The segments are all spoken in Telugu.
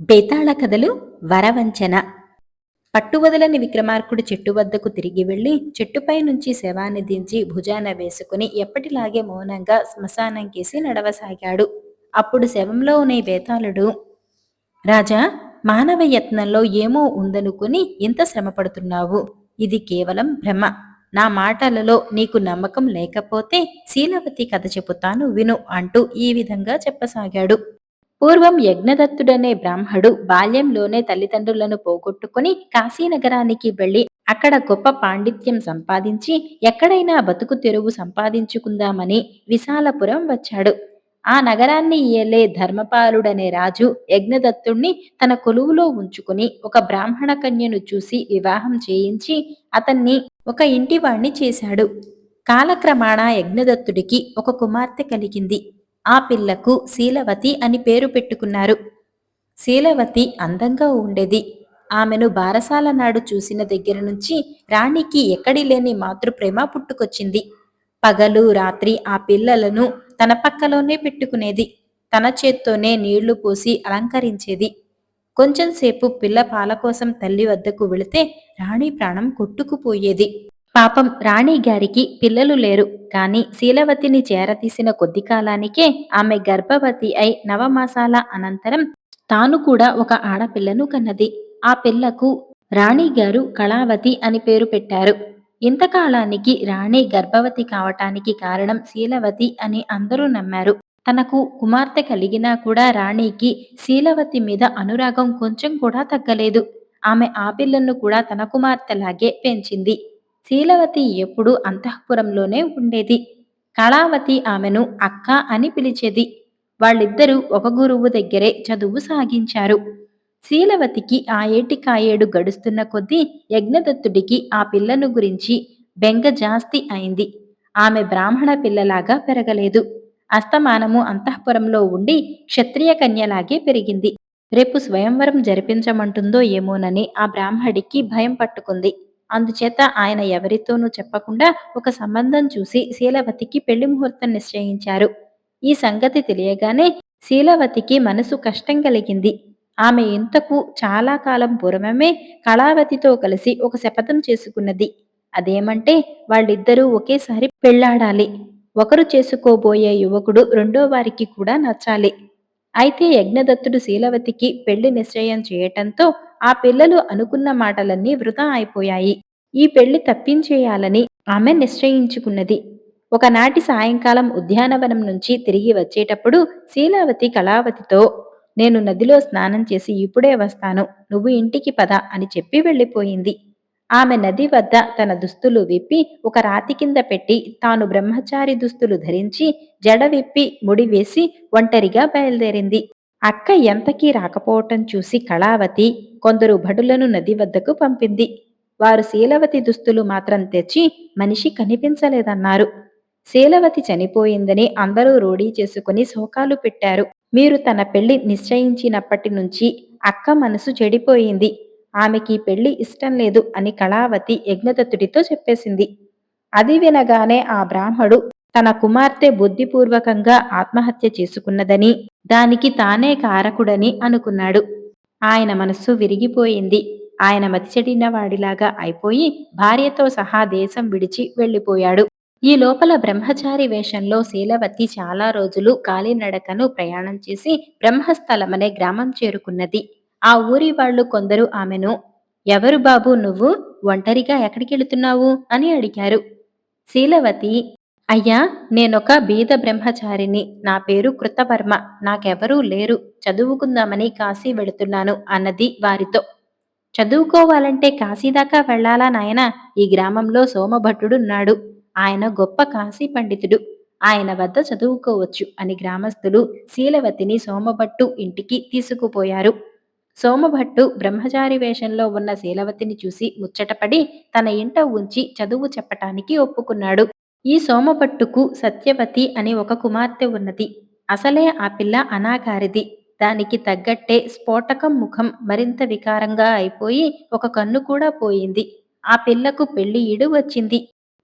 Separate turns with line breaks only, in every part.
బేతాళ కథలు వరవంచన. పట్టువదలని విక్రమార్కుడు చెట్టు వద్దకు తిరిగి వెళ్ళి చెట్టుపై నుంచి శవాన్ని దించి భుజాన వేసుకుని ఎప్పటిలాగే మౌనంగా శ్మశానం కేసి నడవసాగాడు. అప్పుడు శవంలో ఉన్న బేతాళుడు రాజా మానవ యత్నంలో ఏమో ఉందనుకుని ఇంత శ్రమపడుతున్నావు? ఇది కేవలం భ్రమ. నా మాటలలో నీకు నమ్మకం లేకపోతే శీలవతి కథ చెబుతాను విను అంటూ ఈ విధంగా చెప్పసాగాడు. పూర్వం యజ్ఞదత్తుడనే బ్రాహ్మడు బాల్యంలోనే తల్లిదండ్రులను పోగొట్టుకుని కాశీనగరానికి వెళ్ళి అక్కడ గొప్ప పాండిత్యం సంపాదించి ఎక్కడైనా బతుకు తెరువు సంపాదించుకుందామని విశాలపురం వచ్చాడు. ఆ నగరాన్ని ఏలే ధర్మపాలుడనే రాజు యజ్ఞదత్తుణ్ణి తన కొలువులో ఉంచుకుని ఒక బ్రాహ్మణ కన్యను చూసి వివాహం చేయించి అతన్ని ఒక ఇంటివాణ్ణి చేశాడు. కాలక్రమాణ యజ్ఞదత్తుడికి ఒక కుమార్తె కలిగింది. ఆ పిల్లకు శీలవతి అని పేరు పెట్టుకున్నారు. శీలవతి అందంగా ఉండేది. ఆమెను బారసాల నాడు చూసిన దగ్గర నుంచి రాణికి ఎక్కడి లేని మాతృప్రేమ పుట్టుకొచ్చింది. పగలు రాత్రి ఆ పిల్లలను తన పక్కలోనే పెట్టుకునేది. తన చేత్తోనే నీళ్ళు పోసి అలంకరించేది. కొంచెంసేపు పిల్ల పాల కోసం తల్లి వద్దకు వెళితే రాణి ప్రాణం కొట్టుకుపోయేది. పాపం రాణి గారికి పిల్లలు లేరు. కానీ శీలవతిని చేరతీసిన కొద్ది కాలానికే ఆమె గర్భవతి అయి నవమాసాల అనంతరం తాను కూడా ఒక ఆడపిల్లను కన్నది. ఆ పిల్లకు రాణిగారు కళావతి అని పేరు పెట్టారు. ఇంతకాలానికి రాణి గర్భవతి కావటానికి కారణం శీలవతి అని అందరూ నమ్మారు. తనకు కుమార్తె కలిగినా కూడా రాణికి శీలవతి మీద అనురాగం కొంచెం కూడా తగ్గలేదు. ఆమె ఆ పిల్లను కూడా తన కుమార్తెలాగే పెంచింది. శీలవతి ఎప్పుడూ అంతఃపురంలోనే ఉండేది. కళావతి ఆమెను అక్క అని పిలిచేది. వాళ్ళిద్దరూ ఒక గురువు దగ్గరే చదువు సాగించారు. శీలవతికి ఆ ఏటి కాయేడు గడుస్తున్న కొద్దీ యజ్ఞదత్తుడికి ఆ పిల్లను గురించి బెంగ జాస్తి అయింది. ఆమె బ్రాహ్మణ పిల్లలాగా పెరగలేదు. అస్తమానము అంతఃపురంలో ఉండి క్షత్రియ కన్యలాగే పెరిగింది. రేపు స్వయంవరం జరిపించమంటుందో ఏమోనని ఆ బ్రాహ్మడికి భయం పట్టుకుంది. అందుచేత ఆయన ఎవరితోనూ చెప్పకుండా ఒక సంబంధం చూసి శీలవతికి పెళ్ళి ముహూర్తం నిశ్చయించారు. ఈ సంగతి తెలియగానే శీలవతికి మనసు కష్టం కలిగింది. ఆమె ఇంతకు చాలా కాలం పూర్వమే కళావతితో కలిసి ఒక శపథం చేసుకున్నది. అదేమంటే వాళ్ళిద్దరూ ఒకేసారి పెళ్ళాడాలి. ఒకరు చేసుకోబోయే యువకుడు రెండో వారికి కూడా నచ్చాలి. అయితే యజ్ఞదత్తుడు శీలవతికి పెళ్ళి నిశ్చయం చేయటంతో ఆ పిల్లలు అనుకున్న మాటలన్నీ వృధా అయిపోయాయి. ఈ పెళ్ళి తప్పించేయాలని ఆమె నిశ్చయించుకున్నది. ఒకనాటి సాయంకాలం ఉద్యానవనం నుంచి తిరిగి వచ్చేటప్పుడు శీలావతి కళావతితో నేను నదిలో స్నానం చేసి ఇప్పుడే వస్తాను. నువ్వు ఇంటికి పద అని చెప్పి వెళ్ళిపోయింది. ఆమె నది వద్ద తన దుస్తులు విప్పి ఒక రాతి కింద పెట్టి తాను బ్రహ్మచారి దుస్తులు ధరించి జడ విప్పి ముడి వేసి ఒంటరిగా బయలుదేరింది. అక్క ఎంతకీ రాకపోవటం చూసి కళావతి కొందరు భటులను నది వద్దకు పంపింది. వారు శీలవతి దుస్తులు మాత్రం తెచ్చి మనిషి కనిపించలేదన్నారు. శీలవతి చనిపోయిందని అందరూ రూఢీ చేసుకుని శోకాలు పెట్టారు. మీరు తన పెళ్ళి నిశ్చయించినప్పటి నుంచి అక్క మనసు చెడిపోయింది. ఆమెకి పెళ్ళి ఇష్టం లేదు అని కళావతి యజ్ఞదత్తుడితో చెప్పేసింది. అది వినగానే ఆ బ్రాహ్మడు తన కుమార్తె బుద్ధిపూర్వకంగా ఆత్మహత్య చేసుకున్నదని దానికి తానే కారకుడని అనుకున్నాడు. ఆయన మనస్సు విరిగిపోయింది. ఆయన మతిచెడిన వాడిలాగా అయిపోయి భార్యతో సహా దేశం విడిచి వెళ్ళిపోయాడు. ఈ లోపల బ్రహ్మచారి వేషంలో శీలవతి చాలా రోజులు కాలినడకను ప్రయాణం చేసి బ్రహ్మస్థలమనే గ్రామం చేరుకున్నది. ఆ ఊరి వాళ్ళు కొందరు ఆమెను ఎవరు బాబు నువ్వు? ఒంటరిగా ఎక్కడికి వెళుతున్నావు అని అడిగారు. శీలవతి అయ్యా నేనొక బీద బ్రహ్మచారిని నా పేరు కృతవర్మ. నాకెవరూ లేరు. చదువుకుందామని కాశీ వెళుతున్నాను అన్నది వారితో. చదువుకోవాలంటే కాశీదాకా వెళ్ళాలా నాయన? ఈ గ్రామంలో సోమభట్టుడున్నాడు ఆయన గొప్ప కాశీ పండితుడు. ఆయన వద్ద చదువుకోవచ్చు అని గ్రామస్తులు శీలవతిని సోమభట్టు ఇంటికి తీసుకుపోయారు. సోమభట్టు బ్రహ్మచారి వేషంలో ఉన్న శీలవతిని చూసి ముచ్చటపడి తన ఇంట ఉంచి చదువు చెప్పటానికి ఒప్పుకున్నాడు. ఈ సోమభట్టుకు సత్యవతి అని ఒక కుమార్తె ఉన్నది. అసలే ఆ పిల్ల అనాకారిది దానికి తగ్గట్టే స్ఫోటకం ముఖం మరింత వికారంగా అయిపోయి ఒక కన్ను కూడా పోయింది. ఆ పిల్లకు పెళ్ళి ఈడు వచ్చింది.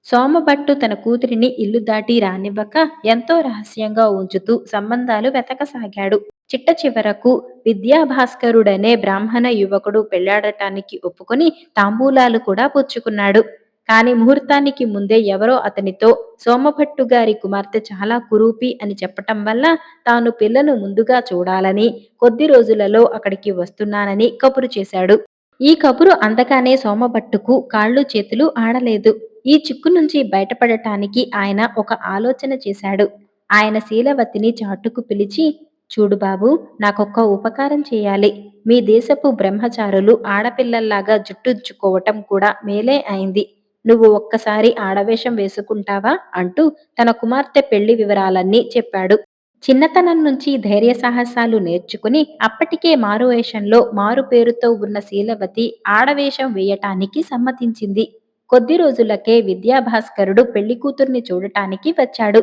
సోమభట్టు తన కూతురిని ఇల్లు దాటి రానివ్వక ఎంతో రహస్యంగా ఉంచుతూ సంబంధాలు వెతకసాగాడు. చిట్ట చివరకు విద్యాభాస్కరుడనే బ్రాహ్మణ యువకుడు పెళ్ళాడటానికి ఒప్పుకొని తాంబూలాలు కూడా పుచ్చుకున్నాడు. కాని ముహూర్తానికి ముందే ఎవరో అతనితో సోమభట్టు గారి కుమార్తె చాలా కురూపి అని చెప్పటం వల్ల తాను పిల్లను ముందుగా చూడాలని కొద్ది రోజులలో అక్కడికి వస్తున్నానని కబురు చేశాడు. ఈ కబురు అందగానే సోమభట్టుకు కాళ్ళు చేతులు ఆడలేదు. ఈ చిక్కు నుంచి బయటపడటానికి ఆయన ఒక ఆలోచన చేశాడు. ఆయన శీలవతిని చాటుకు పిలిచి చూడు బాబు నాకొక్క ఉపకారం చేయాలి. మీ దేశపు బ్రహ్మచారులు ఆడపిల్లల్లాగా జుట్టుంచుకోవటం కూడా మేలే అయింది. నువ్వు ఒక్కసారి ఆడవేషం వేసుకుంటావా? అంటూ తన కుమార్తె పెళ్ళి వివరాలన్నీ చెప్పాడు. చిన్నతనం నుంచి ధైర్య సాహసాలు నేర్చుకుని అప్పటికే మారువేషంలో మారు పేరుతో ఉన్న శీలవతి ఆడవేషం వేయటానికి సమ్మతించింది. కొద్ది రోజులకే విద్యాభాస్కరుడు పెళ్ళి కూతుర్ని చూడటానికి వచ్చాడు.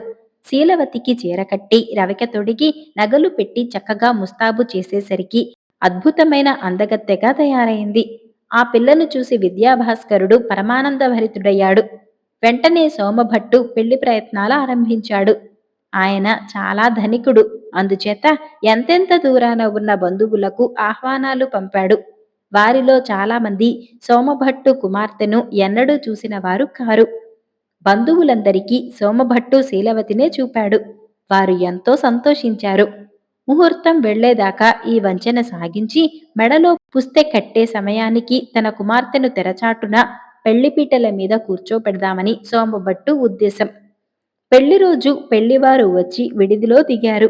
శీలవతికి చీరకట్టి రవిక తొడిగి నగలు పెట్టి చక్కగా ముస్తాబు చేసేసరికి అద్భుతమైన అందగత్తెగా తయారైంది. ఆ పిల్లను చూసి విద్యాభాస్కరుడు పరమానందభరితుడయ్యాడు. వెంటనే సోమభట్టు పెళ్ళి ప్రయత్నాలు ఆరంభించాడు. ఆయన చాలా ధనికుడు. అందుచేత ఎంతెంత దూరాన ఉన్న బంధువులకు ఆహ్వానాలు పంపాడు. వారిలో చాలామంది సోమభట్టు కుమార్తెను ఎన్నడూ చూసిన వారు కారు. బంధువులందరికీ సోమభట్టు శీలవతినే చూపాడు. వారు ఎంతో సంతోషించారు. ముహూర్తం వెళ్ళేదాకా ఈ వంచన సాగించి మెడలో పుస్తె కట్టే సమయానికి తన కుమార్తెను తెరచాటున పెళ్ళిపీటల మీద కూర్చోపెడదామని సోమభట్టు ఉద్దేశం. పెళ్ళి రోజు పెళ్ళివారు వచ్చి విడిదిలో దిగారు.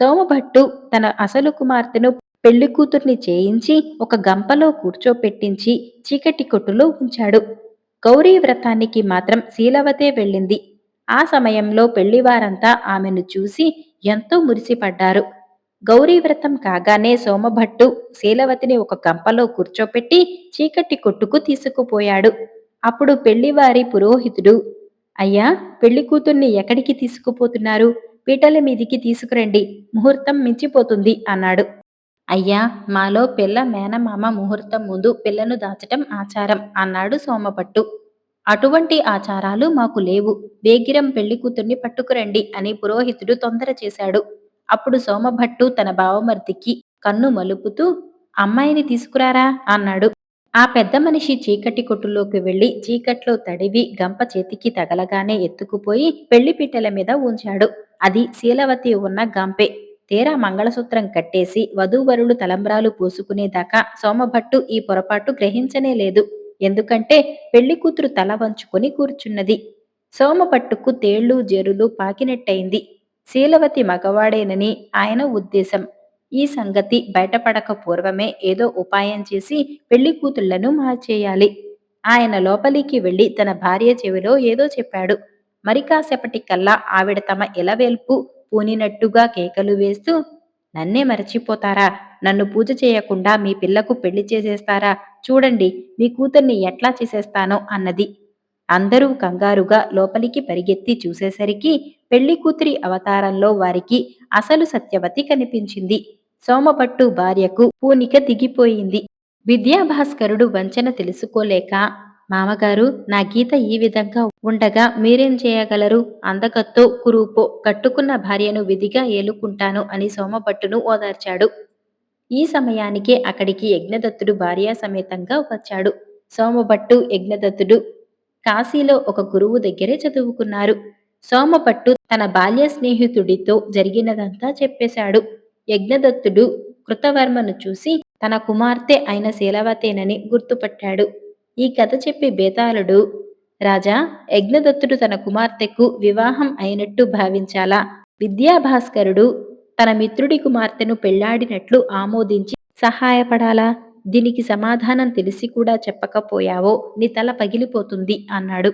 సోమభట్టు తన అసలు కుమార్తెను పెళ్ళి కూతుర్ని చేయించి ఒక గంపలో కూర్చోపెట్టించి చీకటి కొట్టులో ఉంచాడు. గౌరీ వ్రతానికి మాత్రం శీలవతే వెళ్ళింది. ఆ సమయంలో పెళ్ళివారంతా ఆమెను చూసి ఎంతో మురిసిపడ్డారు. గౌరీ వ్రతం కాగానే సోమభట్టు శీలవతిని ఒక గంపలో కూర్చోపెట్టి చీకటి కొట్టుకు తీసుకుపోయాడు. అప్పుడు పెళ్ళివారి పురోహితుడు అయ్యా పెళ్ళి కూతుర్ని ఎక్కడికి తీసుకుపోతున్నారు? పీటల మీదికి తీసుకురండి ముహూర్తం మించిపోతుంది అన్నాడు. అయ్యా మాలో పిల్ల మేనమామ ముహూర్తం ముందు పిల్లను దాచటం ఆచారం అన్నాడు సోమపట్టు అటువంటి ఆచారాలు మాకు లేవు. వేగిరం పెళ్ళి కూతుర్ని పట్టుకురండి అని పురోహితుడు తొందర చేశాడు. అప్పుడు సోమభట్టు తన బావమర్దికి కన్ను మలుపుతూ అమ్మాయిని తీసుకురారా? అన్నాడు. ఆ పెద్ద మనిషి చీకటి కొట్టులోకి వెళ్ళి చీకట్లో తడివి గంప చేతికి తగలగానే ఎత్తుకుపోయి పెళ్ళిపీటల మీద ఉంచాడు అది శీలవతి ఉన్న గంపే. తీరా మంగళసూత్రం కట్టేసి వధూవరులు తలంబ్రాలు పోసుకునేదాకా సోమభట్టు ఈ పొరపాటు గ్రహించనే లేదు. ఎందుకంటే పెళ్ళి కూతురు తల వంచుకొని కూర్చున్నది. సోమపట్టుకు తేళ్ళు జెరులు పాకినట్టయింది. శీలవతి మగవాడేనని ఆయన ఉద్దేశం. ఈ సంగతి బయటపడక పూర్వమే ఏదో ఉపాయం చేసి పెళ్ళి కూతుళ్ళను మార్చేయాలి. ఆయన లోపలికి వెళ్ళి తన భార్య చెవిలో ఏదో చెప్పాడు. మరి కాసేపటికల్లా ఆవిడ తమ ఇలవేల్పు పూనినట్టుగా కేకలు వేస్తూ నన్నే మరచిపోతారా? నన్ను పూజ చేయకుండా మీ పిల్లకు పెళ్ళి చేసేస్తారా? చూడండి మీ కూతుర్ని ఎట్లా చేసేస్తానో అన్నది. అందరూ కంగారుగా లోపలికి పరిగెత్తి చూసేసరికి పెళ్ళి కూతురి అవతారంలో వారికి అసలు సత్యవతి కనిపించింది. సోమపట్టు భార్యకు పూనిక దిగిపోయింది విద్యాభాస్కరుడు వంచన తెలుసుకోలేక మామగారు నా గీత ఈ విధంగా ఉండగా మీరేం చేయగలరు? అందకత్తో కురూపో కట్టుకున్న భార్యను విధిగా ఏలుకుంటాను అని సోమపట్టును ఓదార్చాడు. ఈ సమయానికే అక్కడికి యజ్ఞదత్తుడు భార్యా సమేతంగా వచ్చాడు. సోమభట్టు యజ్ఞదత్తుడు కాశీలో ఒక గురువు దగ్గరే చదువుకున్నారు. సోమపట్టు తన బాల్య స్నేహితుడితో జరిగినదంతా చెప్పేశాడు. యజ్ఞదత్తుడు కృతవర్మను చూసి తన కుమార్తె అయిన శీలవతేనని గుర్తుపట్టాడు. ఈ కథ చెప్పి బేతాళుడు రాజా యజ్ఞదత్తుడు తన కుమార్తెకు వివాహం అయినట్టు భావించాలా? విద్యాభాస్కరుడు తన మిత్రుడి కుమార్తెను పెళ్ళాడినట్లు ఆమోదించి సహాయపడాలా? దీనికి సమాధానం తెలిసి కూడా చెప్పకపోయావో నీ తల పగిలిపోతుంది అన్నాడు.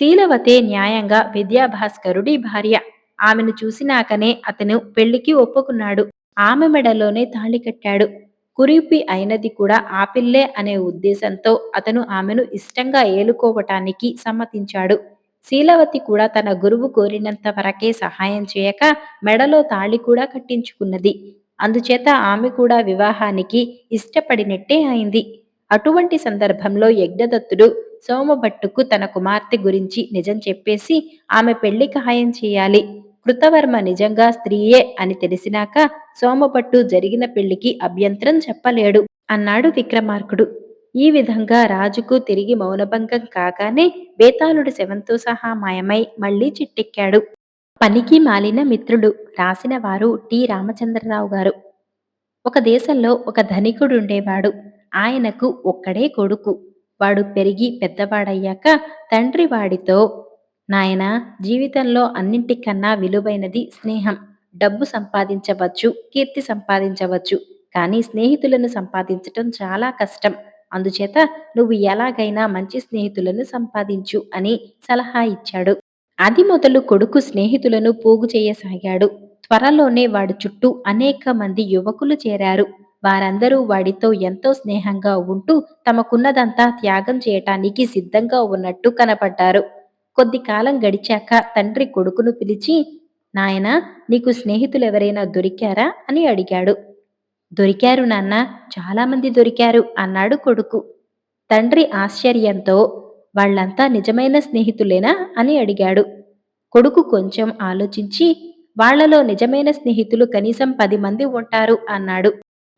శీలవతే న్యాయంగా విద్యాభాస్కరుడి భార్య. ఆమెను చూసినాకనే అతను పెళ్ళికి ఒప్పుకున్నాడు. ఆమె మెడలోనే తాళి కట్టాడు. కురిపి అయినది కూడా ఆపిల్లే అనే ఉద్దేశంతో అతను ఆమెను ఇష్టంగా ఏలుకోవటానికి సమ్మతించాడు. శీలవతి కూడా తన గురువు కోరినంత వరకే సహాయం చేయక మెడలో తాళి కూడా కట్టించుకున్నది. అందుచేత ఆమె కూడా వివాహానికి ఇష్టపడినట్టే అయింది. అటువంటి సందర్భంలో యజ్ఞదత్తుడు సోమభట్టుకు తన కుమార్తె గురించి నిజం చెప్పేసి ఆమె పెళ్ళి ఖాయం చేయాలి. కృతవర్మ నిజంగా స్త్రీయే అని తెలిసినాక సోమభట్టు జరిగిన పెళ్ళికి అభ్యంతరం చెప్పలేడు అన్నాడు విక్రమార్కుడు. ఈ విధంగా రాజుకు తిరిగి మౌనభంగం కాగానే బేతాళుడి శవంతో సహా మాయమై మళ్ళీ చిట్టెక్కాడు. పనికి మాలిన మిత్రుడు రాసిన వారు టి. రామచంద్రరావు గారు. ఒక దేశంలో ఒక ధనికుడు ఉండేవాడు ఆయనకు ఒక్కడే కొడుకు. వాడు పెరిగి పెద్దవాడయ్యాక తండ్రి వాడితో నాయన జీవితంలో అన్నింటికన్నా విలువైనది స్నేహం. డబ్బు సంపాదించవచ్చు కీర్తి సంపాదించవచ్చు. కానీ స్నేహితులను సంపాదించటం చాలా కష్టం. అందుచేత నువ్వు ఎలాగైనా మంచి స్నేహితులను సంపాదించు అని సలహా ఇచ్చాడు. అది మొదలు కొడుకు స్నేహితులను పోగు చేయసాగాడు. త్వరలోనే వాడి చుట్టూ అనేక మంది యువకులు చేరారు. వారందరూ వాడితో ఎంతో స్నేహంగా ఉంటూ తమకున్నదంతా త్యాగం చేయటానికి సిద్ధంగా ఉన్నట్టు కనపడ్డారు. కొద్ది కాలం గడిచాక తండ్రి కొడుకును పిలిచి నాయనా నీకు స్నేహితులెవరైనా దొరికారా? అని అడిగాడు. దొరికారు నాన్న చాలామంది దొరికారు అన్నాడు కొడుకు. తండ్రి ఆశ్చర్యంతో వాళ్ళంతా నిజమైన స్నేహితులేనా అని అడిగాడు. కొడుకు కొంచెం ఆలోచించి వాళ్ళలో నిజమైన స్నేహితులు కనీసం పది మంది ఉంటారు అన్నాడు.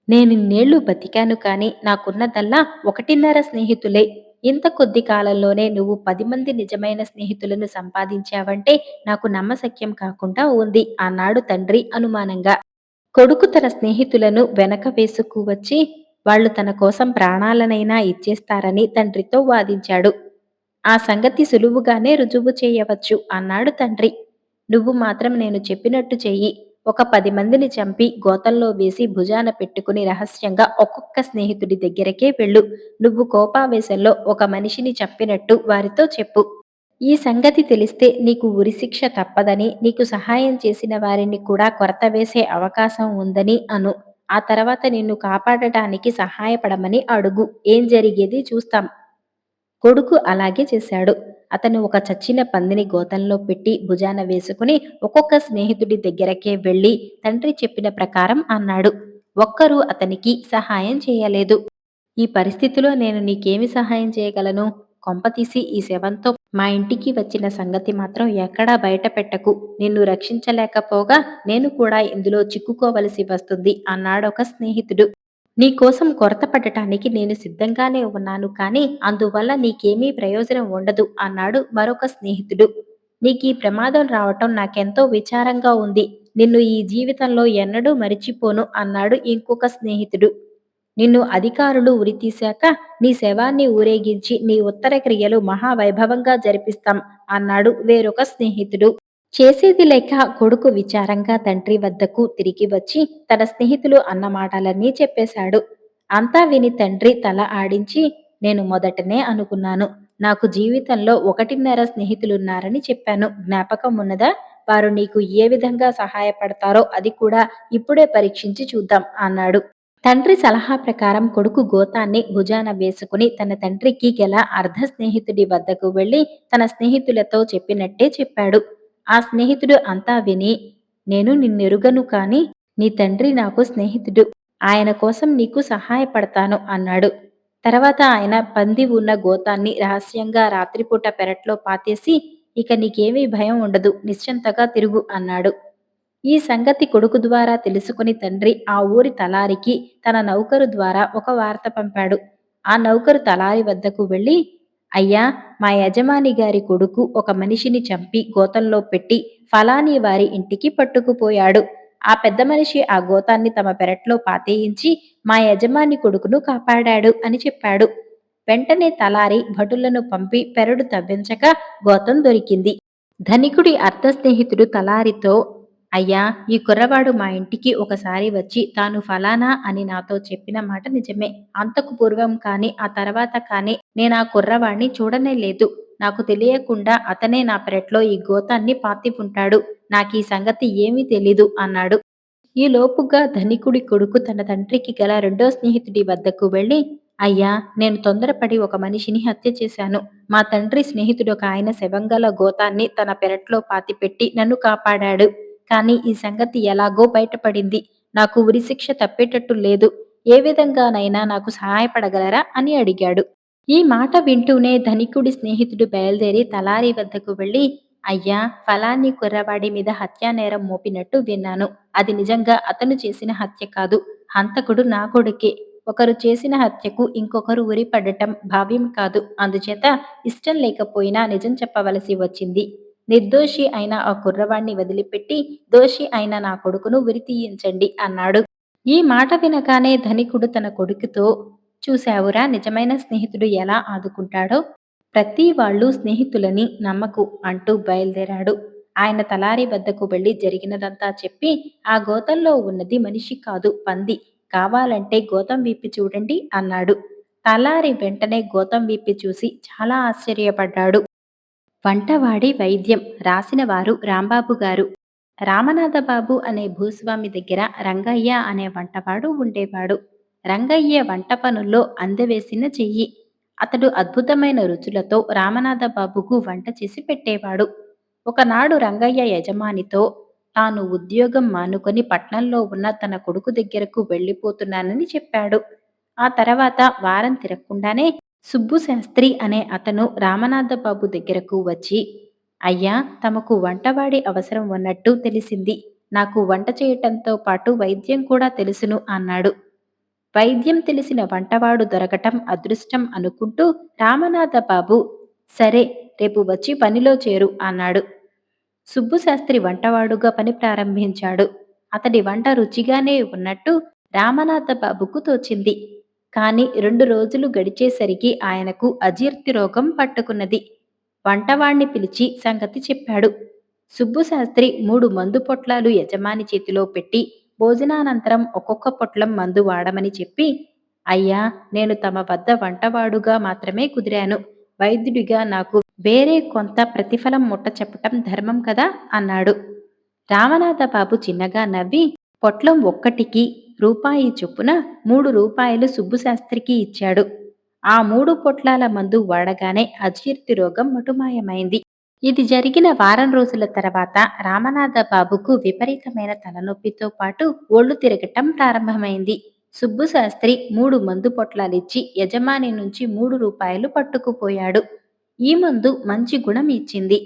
నేనిన్నేళ్ళు బతికాను కాని నాకున్నదల్లా ఒకటిన్నర స్నేహితులే. ఇంత కొద్ది కాలంలోనే నువ్వు పది మంది నిజమైన స్నేహితులను సంపాదించావంటే నాకు నమ్మశక్యం కాకుండా ఉంది అన్నాడు తండ్రి అనుమానంగా. కొడుకు తన స్నేహితులను వెనక వేసుకు వచ్చి వాళ్ళు తన కోసం ప్రాణాలనైనా ఇచ్చేస్తారని తండ్రితో వాదించాడు. ఆ సంగతి సులువుగానే రుజువు చేయవచ్చు అన్నాడు తండ్రి. నువ్వు మాత్రం నేను చెప్పినట్టు చెయ్యి. ఒక పది మందిని చంపి గోతంలో వేసి భుజాన పెట్టుకుని రహస్యంగా ఒక్కొక్క స్నేహితుడి దగ్గరకే వెళ్ళు. నువ్వు కోపావేశంలో ఒక మనిషిని చంపినట్టు వారితో చెప్పు. ఈ సంగతి తెలిస్తే నీకు ఉరిశిక్ష తప్పదని నీకు సహాయం చేసిన వారిని కూడా కొరత వేసే అవకాశం ఉందని అను. ఆ తర్వాత నిన్ను కాపాడటానికి సహాయపడమని అడుగు. ఏం జరిగేది చూస్తాం. కొడుకు అలాగే చేశాడు. అతను ఒక చచ్చిన పందిని గోతంలో పెట్టి భుజాన వేసుకుని ఒక్కొక్క స్నేహితుడి దగ్గరకే వెళ్ళి తండ్రి చెప్పిన ప్రకారం అన్నాడు. ఒక్కరూ అతనికి సహాయం చేయలేదు. ఈ పరిస్థితిలో నేను నీకేమి సహాయం చేయగలను? కొంపతీసి ఈ శవంతో మా ఇంటికి వచ్చిన సంగతి మాత్రం ఎక్కడా బయట పెట్టకు. నిన్ను రక్షించలేకపోగా నేను కూడా ఇందులో చిక్కుకోవలసి వస్తుంది అన్నాడొక స్నేహితుడు. నీకోసం కొరత పడటానికి నేను సిద్ధంగానే ఉన్నాను కానీ అందువల్ల నీకేమీ ప్రయోజనం ఉండదు అన్నాడు మరొక స్నేహితుడు. నీకు ఈ ప్రమాదం రావటం నాకెంతో విచారంగా ఉంది. నిన్ను ఈ జీవితంలో ఎన్నడూ మరిచిపోను అన్నాడు ఇంకొక స్నేహితుడు. నిన్ను అధికారులు ఉరితీశాక నీ శవాన్ని ఊరేగించి నీ ఉత్తర క్రియలు మహావైభవంగా జరిపిస్తాం అన్నాడు వేరొక స్నేహితుడు. చేసేది లేక కొడుకు విచారంగా తండ్రి వద్దకు తిరిగి వచ్చి తన స్నేహితులు అన్న మాటలన్నీ చెప్పేశాడు. అంతా విని తండ్రి తల ఆడించి నేను మొదటనే అనుకున్నాను. నాకు జీవితంలో ఒకటిన్నర స్నేహితులున్నారని చెప్పాను. జ్ఞాపకం ఉన్నదా? వారు నీకు ఏ విధంగా సహాయపడతారో అది కూడా ఇప్పుడే పరీక్షించి చూద్దాం అన్నాడు. తండ్రి సలహా ప్రకారం కొడుకు గోతాన్ని భుజాన వేసుకుని తన తండ్రికి గల అర్ధ స్నేహితుడి వద్దకు వెళ్ళి తన స్నేహితులతో చెప్పినట్టే చెప్పాడు. ఆ స్నేహితుడు అంతా విని నేను నిన్నెరుగను కాని నీ తండ్రి నాకు స్నేహితుడు. ఆయన కోసం నీకు సహాయపడతాను అన్నాడు. తర్వాత ఆయన పంది ఉన్న గోతాన్ని రహస్యంగా రాత్రిపూట పెరట్లో పాతేసి ఇక నీకేమీ భయం ఉండదు నిశ్చంతగా తిరుగు అన్నాడు. ఈ సంగతి కొడుకు ద్వారా తెలుసుకుని తండ్రి ఆ ఊరి తలారికి తన నౌకరు ద్వారా ఒక వార్త పంపాడు. ఆ నౌకరు తలారి వద్దకు వెళ్ళి అయ్యా మా యజమాని గారి కొడుకు ఒక మనిషిని చంపి గోతంలో పెట్టి ఫలాని వారి ఇంటికి పట్టుకుపోయాడు. ఆ పెద్ద మనిషి ఆ గోతాన్ని తమ పెరట్లో పాతేయించి మా యజమాని కొడుకును కాపాడాడు అని చెప్పాడు. వెంటనే తలారి భటులను పంపి పెరడు తవ్వించక గోతం దొరికింది. ధనికుడి అర్థ స్నేహితుడు తలారితో అయ్యా ఈ కుర్రవాడు మా ఇంటికి ఒకసారి వచ్చి తాను ఫలానా అని నాతో చెప్పిన మాట నిజమే. అంతకు పూర్వం కాని ఆ తర్వాత కాని నేను ఆ కుర్రవాణ్ణి చూడనే లేదు. నాకు తెలియకుండా అతనే నా పెరట్లో ఈ గోతాన్ని పాతి ఉంటాడు. నాకు ఈ సంగతి ఏమీ తెలీదు అన్నాడు. ఈ లోపుగా ధనికుడి కొడుకు తన తండ్రికి గల రెండో స్నేహితుడి వద్దకు వెళ్ళి అయ్యా నేను తొందరపడి ఒక మనిషిని హత్య చేశాను. మా తండ్రి స్నేహితుడు ఒక ఆయన శవంగల గోతాన్ని తన పెరట్లో పాతిపెట్టి నన్ను కాపాడాడు. కానీ ఈ సంగతి ఎలాగో బయటపడింది. నాకు ఉరిశిక్ష తప్పేటట్టు లేదు. ఏ విధంగానైనా నాకు సహాయపడగలరా? అని అడిగాడు. ఈ మాట వింటూనే ధనికుడి స్నేహితుడు బయలుదేరి తలారి వద్దకు వెళ్ళి అయ్యా ఫలాని కుర్రవాడి మీద హత్యా నేరం మోపినట్టు విన్నాను. అది నిజంగా అతను చేసిన హత్య కాదు. హంతకుడు నా కొడుకే. ఒకరు చేసిన హత్యకు ఇంకొకరు ఉరి పడటం భావ్యం కాదు. అందుచేత ఇష్టం లేకపోయినా నిజం చెప్పవలసి వచ్చింది. నిర్దోషి అయిన ఆ కుర్రవాణ్ణి వదిలిపెట్టి దోషి అయిన నా కొడుకును ఉరి తీయించండి అన్నాడు. ఈ మాట వినగానే ధనికుడు తన కొడుకుతో చూశావురా నిజమైన స్నేహితుడు ఎలా ఆదుకుంటాడో? ప్రతి వాళ్ళు స్నేహితులని నమ్మకు అంటూ బయలుదేరాడు. ఆయన తలారి వద్దకు వెళ్ళి జరిగినదంతా చెప్పి ఆ గోతంలో ఉన్నది మనిషి కాదు పంది. కావాలంటే గోతం విప్పి చూడండి అన్నాడు. తలారి వెంటనే గోతం విప్పి చూసి చాలా ఆశ్చర్యపడ్డాడు. వంటవాడి వైద్యం రాసిన వారు రాంబాబు గారు. రామనాథబాబు అనే భూస్వామి దగ్గర రంగయ్య అనే వంటవాడు ఉండేవాడు. రంగయ్య వంట పనుల్లో అందవేసిన చెయ్యి. అతడు అద్భుతమైన రుచులతో రామనాథబాబుకు వంట చేసి పెట్టేవాడు. ఒకనాడు రంగయ్య యజమానితో తాను ఉద్యోగం మానుకొని పట్నంలో ఉన్న తన కొడుకు దగ్గరకు వెళ్ళిపోతున్నానని చెప్పాడు. ఆ తర్వాత వారం తిరగకుండానే సుబ్బు శాస్త్రి అనే అతను రామనాథబాబు దగ్గరకు వచ్చి అయ్యా తమకు వంటవాడి అవసరం ఉన్నట్టు తెలిసింది. నాకు వంట చేయటంతో పాటు వైద్యం కూడా తెలుసును అన్నాడు. వైద్యం తెలిసిన వంటవాడు దొరకటం అదృష్టం అనుకుంటూ రామనాథబాబు సరే రేపు వచ్చి పనిలో చేరు అన్నాడు. సుబ్బు శాస్త్రి వంటవాడుగా పని ప్రారంభించాడు. అతడి వంట రుచిగానే ఉన్నట్టు రామనాథ బాబుకు తోచింది. కాని రెండు రోజులు గడిచేసరికి ఆయనకు అజీర్తి రోగం పట్టుకున్నది. వంటవాణ్ణి పిలిచి సంగతి చెప్పాడు. సుబ్బుశాస్త్రి మూడు మందు పొట్లాలు యజమాని చేతిలో పెట్టి భోజనానంతరం ఒక్కొక్క పొట్లం మందు వాడమని చెప్పి అయ్యా నేను తమ వద్ద వంటవాడుగా మాత్రమే కుదిరాను. వైద్యుడిగా నాకు వేరే కొంత ప్రతిఫలం ముట్ట చెప్పటం ధర్మం కదా అన్నాడు. రామనాథ బాబు చిన్నగా నవ్వి పొట్లం ఒక్కటికి రూపాయి చొప్పున మూడు రూపాయలు సుబ్బుశాస్త్రికి ఇచ్చాడు. ఆ మూడు పొట్లాల మందు వాడగానే అజీర్తి రోగం మటుమాయమైంది. ఇది జరిగిన వారం రోజుల తర్వాత రామనాథ బాబుకు విపరీతమైన తలనొప్పితో పాటు ఒళ్ళు తిరగటం ప్రారంభమైంది. సుబ్బుశాస్త్రి మూడు మందు పొట్లాలిచ్చి యజమాని నుంచి మూడు రూపాయలు పట్టుకుపోయాడు. ఈ మందు మంచి గుణం ఇచ్చింది.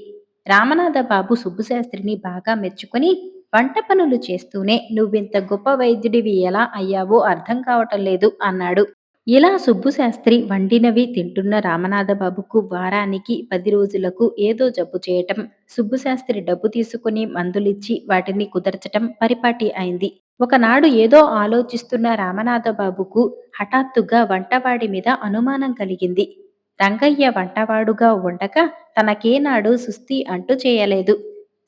రామనాథ బాబు సుబ్బుశాస్త్రిని బాగా మెచ్చుకుని వంట పనులు చేస్తూనే నువ్వింత గొప్ప వైద్యుడివి ఎలా అయ్యావో అర్థం కావటం లేదు అన్నాడు. ఇలా సుబ్బుశాస్త్రి వండినవి తింటున్న రామనాథబాబుకు వారానికి పది రోజులకు ఏదో జబ్బు చేయటం. సుబ్బుశాస్త్రి డబ్బు తీసుకుని మందులిచ్చి వాటిని కుదర్చటం పరిపాటి అయింది. ఒకనాడు ఏదో ఆలోచిస్తున్న రామనాథబాబుకు హఠాత్తుగా వంటవాడి మీద అనుమానం కలిగింది. రంగయ్య వంటవాడుగా ఉండక తనకేనాడు సుస్థి అంటూ చేయలేదు.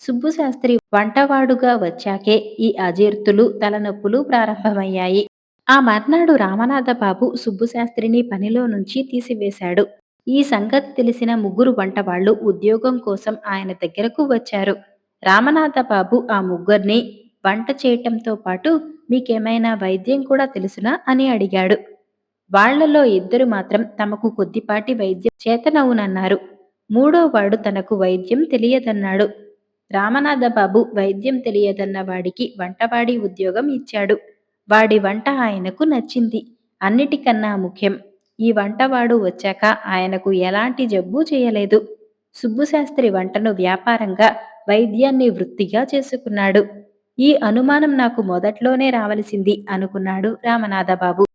సుబ్బుశాస్త్రి వంటవాడుగా వచ్చాకే ఈ అజీర్తులు తలనొప్పులు ప్రారంభమయ్యాయి. ఆ మర్నాడు రామనాథబాబు సుబ్బుశాస్త్రిని పనిలో నుంచి తీసివేశాడు. ఈ సంగతి తెలిసిన ముగ్గురు వంటవాళ్ళు ఉద్యోగం కోసం ఆయన దగ్గరకు వచ్చారు. రామనాథబాబు ఆ ముగ్గురిని వంట చేయటంతో పాటు మీకేమైనా వైద్యం కూడా తెలుసునా అని అడిగాడు. వాళ్ళలో ఇద్దరు మాత్రం తమకు కొద్దిపాటి వైద్యం చేతనవునన్నారు. మూడో వాడు తనకు వైద్యం తెలియదన్నాడు. రామనాథబాబు వైద్యం తెలియదన్న వాడికి వంటవాడి ఉద్యోగం ఇచ్చాడు. వాడి వంట ఆయనకు నచ్చింది. అన్నిటికన్నా ముఖ్యం ఈ వంటవాడు వచ్చాక ఆయనకు ఎలాంటి జబ్బు చేయలేదు. సుబ్బుశాస్త్రి వంటను వ్యాపారంగా వైద్యాన్ని వృత్తిగా చేసుకున్నాడు. ఈ అనుమానం నాకు మొదట్లోనే రావలసింది అనుకున్నాడు రామనాథబాబు.